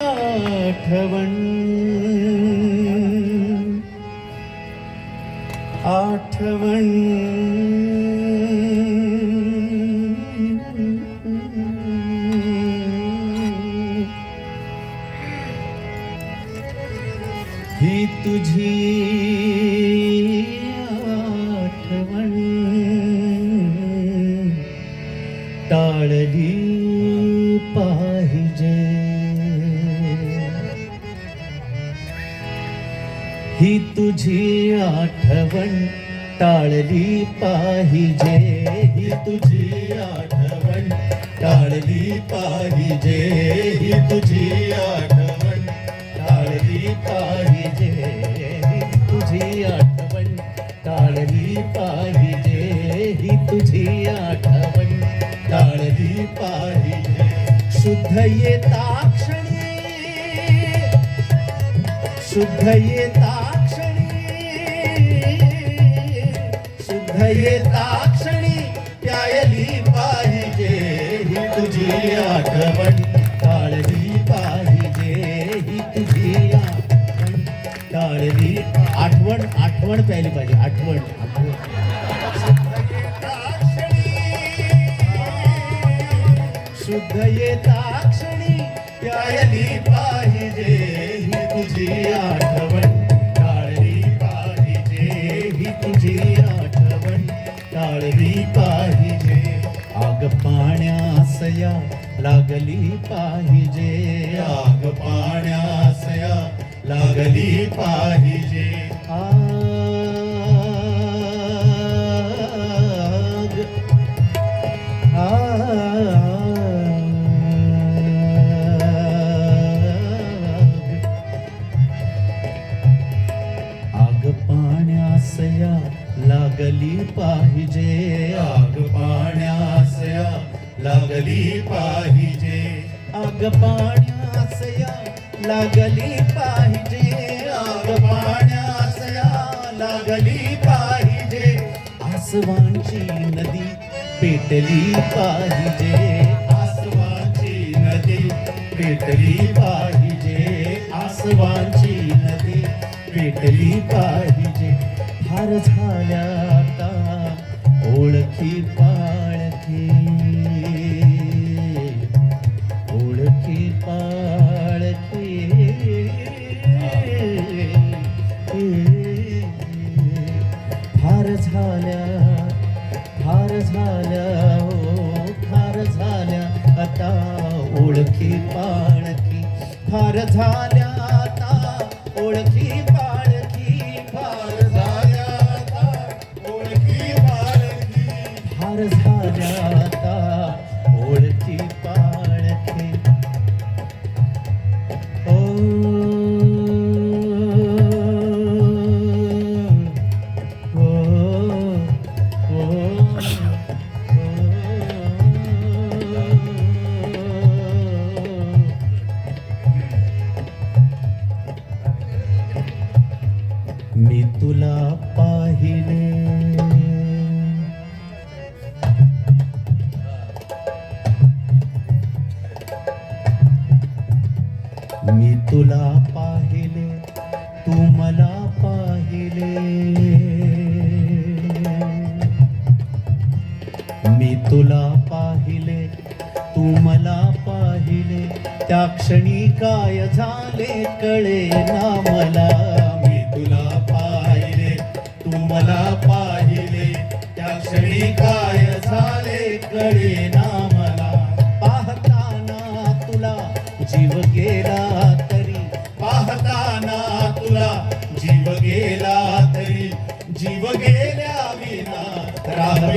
आठवण. आठवण. ही तुझी आठवण. टाळली पा तुझी आठवण टाळली पाहिजे. ही तुझी आठवण टाळली पाहिजे. ही तुझी आठवण टाळली पाहिजे. ही तुझी आठवण टाळली पाहिजे. ही तुझी आठवण टाळली पाहिजे. शुद्ध येता क्षणी. शुद्ध येता क्षणी प्यायली पाहिजे ही तुझी आठवण. टाळली पाहिजे ही तुझी आठवण. टाळली आठवण आठवण प्यायली पाहिजे आठवण आठवण. शुद्ध येता क्षणी प्यायली पाहिजे ही तुझी आठवण. टाळली पाहिजे. आग पाण्यासया लागली पाहिजे. आग पाण्यासया लागली पाहिजे. आ पाहिजे. आग पाण्यासया लागली पाहिजे. आग पाण्यासया लागली पाहिजे. आग पाण्यासया लागली पाहिजे. आसवांची नदी पेटली पाहिजे. आसवांची नदी पेटली पाहिजे. आसवांची नदी पेटली पाहिजे. हार झाल्या ओळखी फार जाता ओळखी पाळखे तुला पाहिले तू मला पाहिले. मी तुला पाहिले तू मला पाहिले. त्या क्षणी काय झाले कळे ना मला. मी तुला पाहिले तू मला पाहिले. त्या क्षणी काय झाले कळे ना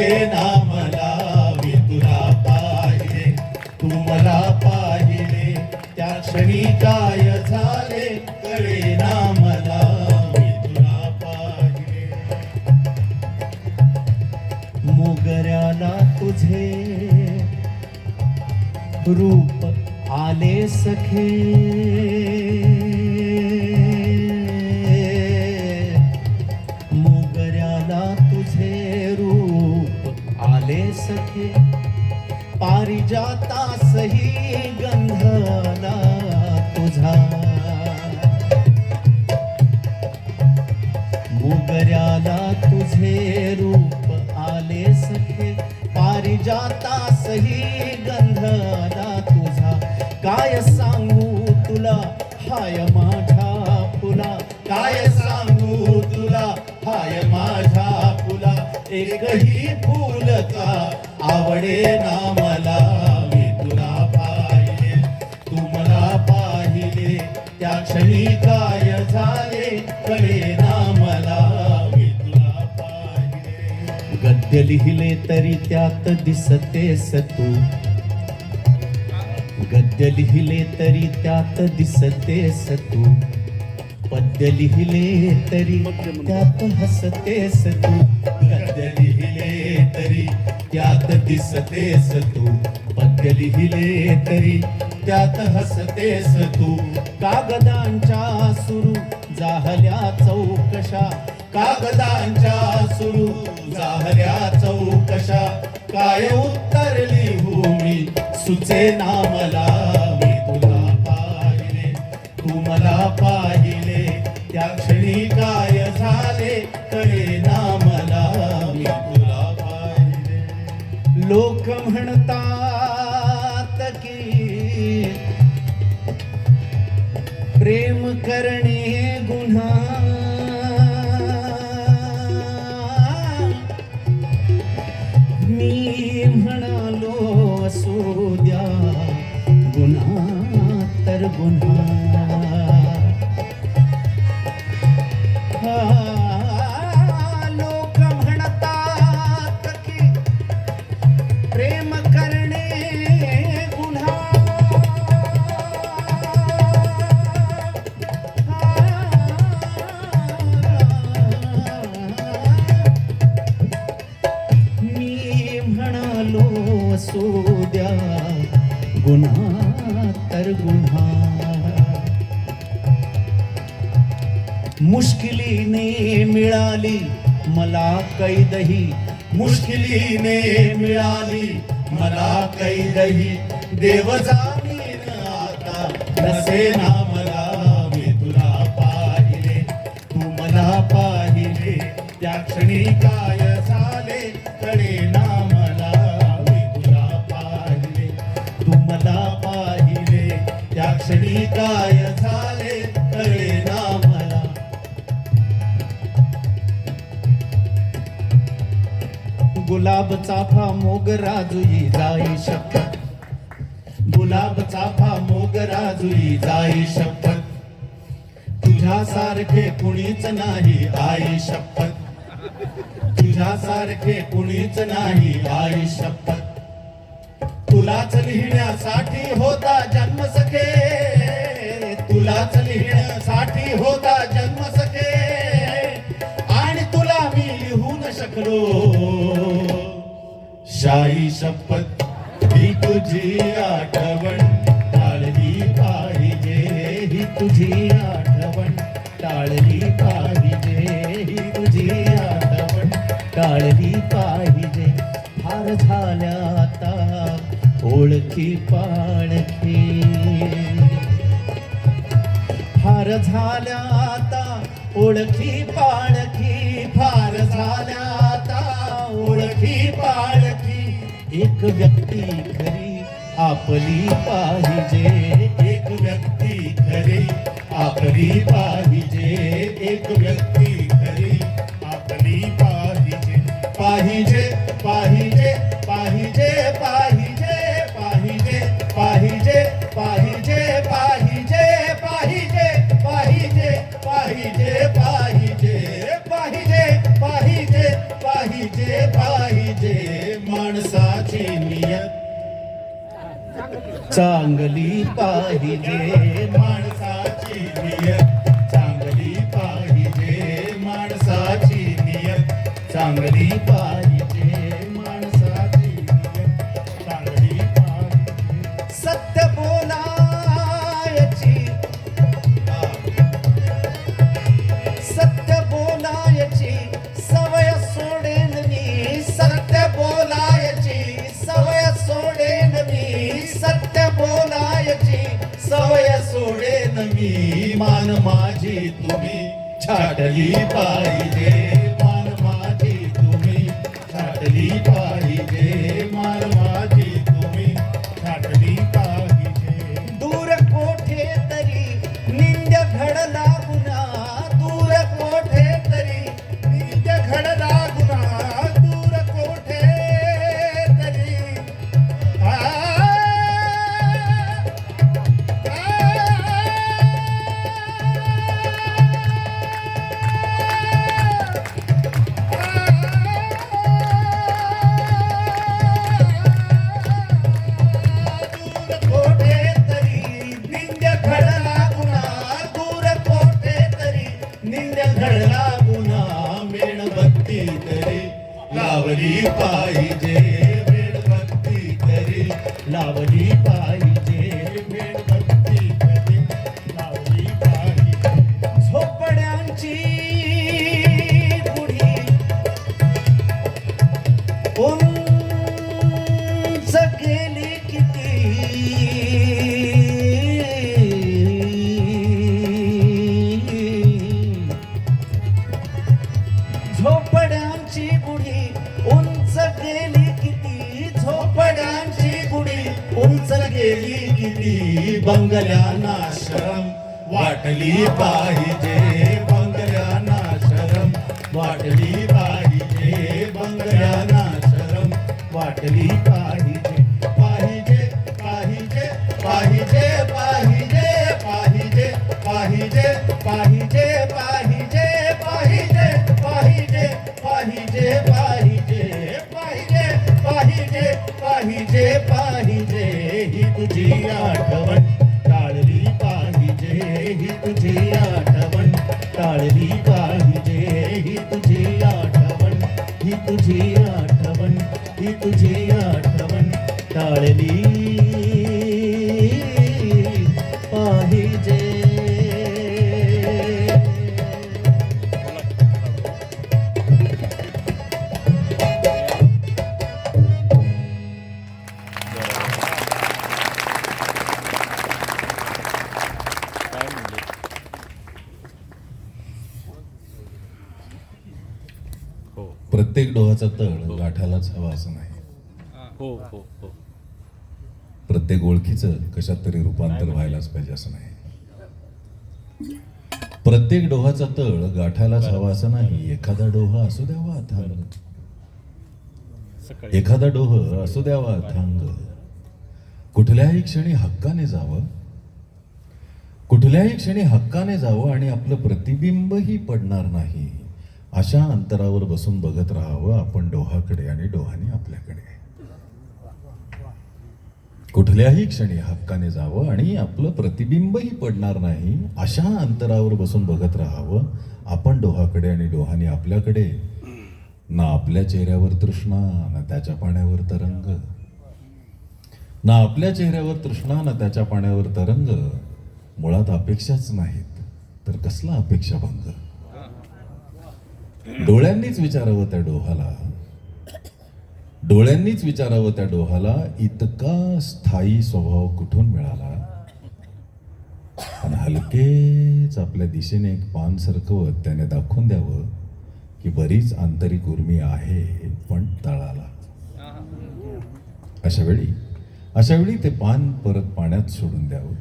राहावे ना मला मी तुला पाहिले. तू मला पाहिले त्या क्षणी काय झाले? कळे ना मला मी तुला पाहिले. मोगऱ्याला तुझे रूप आले सखे. जाता सही गंधला तुझा. मुगऱ्याला तुझे रूप आले सखे. पारी जाता सही आला तुझा. काय सांगू तुला? हाय माझा फुला. काय सांगू तुला? हाय माझा फुला. एकही फूल का आवडे ना मला मी तुला पाहिले. तू मला पाहिले त्या क्षणी काय झाले? कळे ना मला मी तुला पाहिले. गद्य लिहिले तरी त्यात दिसतेस तू गद्य लिहिले तरी त्यात दिसतेस तू पद्य लिहिले तरी त्यात हसतेस तू गद्य लिहिले तरी त्यात दिसतेस तू. पद्य लिहिले तरी त्यात हसतेस तू. कागदांच्या सुरू जाहल्या चौकशा. कागदांच्या सुरू जाहल्या चौकशा. काय उत्तर लिहू मी? सुचे नामला मी तुला पाहिले. तू मला पाहिले. त्या क्षणी तर गुन्हा लोक म्हणतात की प्रेम करणे गुन्हा. मी म्हणालो असू द्या गुन्हा. तर गुन्हा. मुश्किलीने मिळाली मला कैदही. मुश्किलीने मिळाली मला कैदही. देव जाणीन आता नसे ना मला मी तुला पाहिले. तू मला पाहिले त्या क्षणी काय गुलाब चाफा मोगरा जुई जाई शपथ. गुलाब चाफा मोगरा जुई जाई शपथ. तुझ्या सारखे कुणीच नाही आई शपथ. तुझ्या सारखे कुणीच नाही आई शपथ. तुलाच लिहिण्यासाठी होता जन्म सखे तुलाच लिहिण्यासाठी होता शाही शपथ ही तुझी आठवण. टाळली पाहिजे ही तुझी आठवण. टाळली पाहिजे ही तुझी आठवण. टाळली पाहिजे फार झाल्या आता ओळखी पाणखी फार झाल्या आता ओळखी पाणखी फार झाल्या आता ओळखी पाणखी एक व्यक्ती खरी आपली पाहिजे. एक व्यक्ती खरी आपली पाहिजे. एक व्यक्ती चांगली पाहिजे माणसाची नियत. चांगली पाहिजे माणसाची नियत. चांगली पाहिजे मान माझी तुम्ही छाटली पाहिजे. लावली पाहिजे मेणबत्ती तरी लावली पाहिजे बंगल्यांना शरम वाटली पाहिजे बंगल्यांना शरम वाटली पाहिजे बंगल्यांना शरम वाटली पाहिजे पाहिजे पाहिजे पाहिजे पाहिजे पाहिजे पाहिजे पाहिजे पाहिजे पाहिजे पाहिजे पाहिजे पाहिजे पाहिजे पाहिजे पाहिजे पाहिजे ही तुझी आठवण तुझी आठवण ही तुझी आठवण टाळली प्रत्येक डोहाचा तळ गाठालाच हवा असं नाही. हो. हो हो प्रत्येक ओळखीचं कशात तरी रूपांतर व्हायलाच पाहिजे असं नाही. प्रत्येक डोहाचा तळ गाठायलाच हवा असं नाही. एखादा डोहा असू द्यावा अथांग. सकाळी. एखादा डोह असू द्यावा अथांग. कुठल्याही क्षणी हक्काने जावं. कुठल्याही क्षणी हक्काने जावं आणि आपलं प्रतिबिंबही पडणार नाही. अशा अंतरावर बसून बघत राहावं आपण डोहाकडे आणि डोहाने आपल्याकडे. कुठल्याही क्षणी हक्काने जावं आणि आपलं प्रतिबिंबही पडणार नाही अशा अंतरावर बसून बघत राहावं. आपण डोहाकडे आणि डोहाने आपल्याकडे ना आपल्या चेहऱ्यावर तृष्णा ना त्याच्या पाण्यावर तरंग. ना आपल्या चेहऱ्यावर तृष्णा ना त्याच्या पाण्यावर तरंग. मुळात अपेक्षाच नाहीत तर कसला अपेक्षा भंग डोळ्यांनीच विचारावं त्या डोहाला. डोळ्यांनीच विचारावं त्या डोहाला इतका स्थायी स्वभाव कुठून मिळाला? आणि हलकेच आपल्या दिशेने एक पान सरकवत त्याने दाखवून द्यावं की बरीच आंतरिक उर्मी आहे पण तळाला. अशा वेळी अशा वेळी ते पान परत पाण्यात सोडून द्यावं.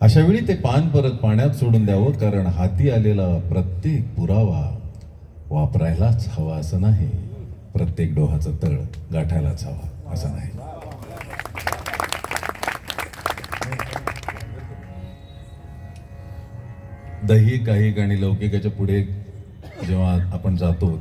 अशा वेळी ते पान परत पाण्यात सोडून द्यावं कारण हाती आलेला प्रत्येक पुरावा वापरायलाच हवा असं नाही. प्रत्येक डोहाचा तळ गाठायलाच हवा असं नाही. दैहिक काही आणि लौकिकाच्या पुढे जेव्हा आपण जातो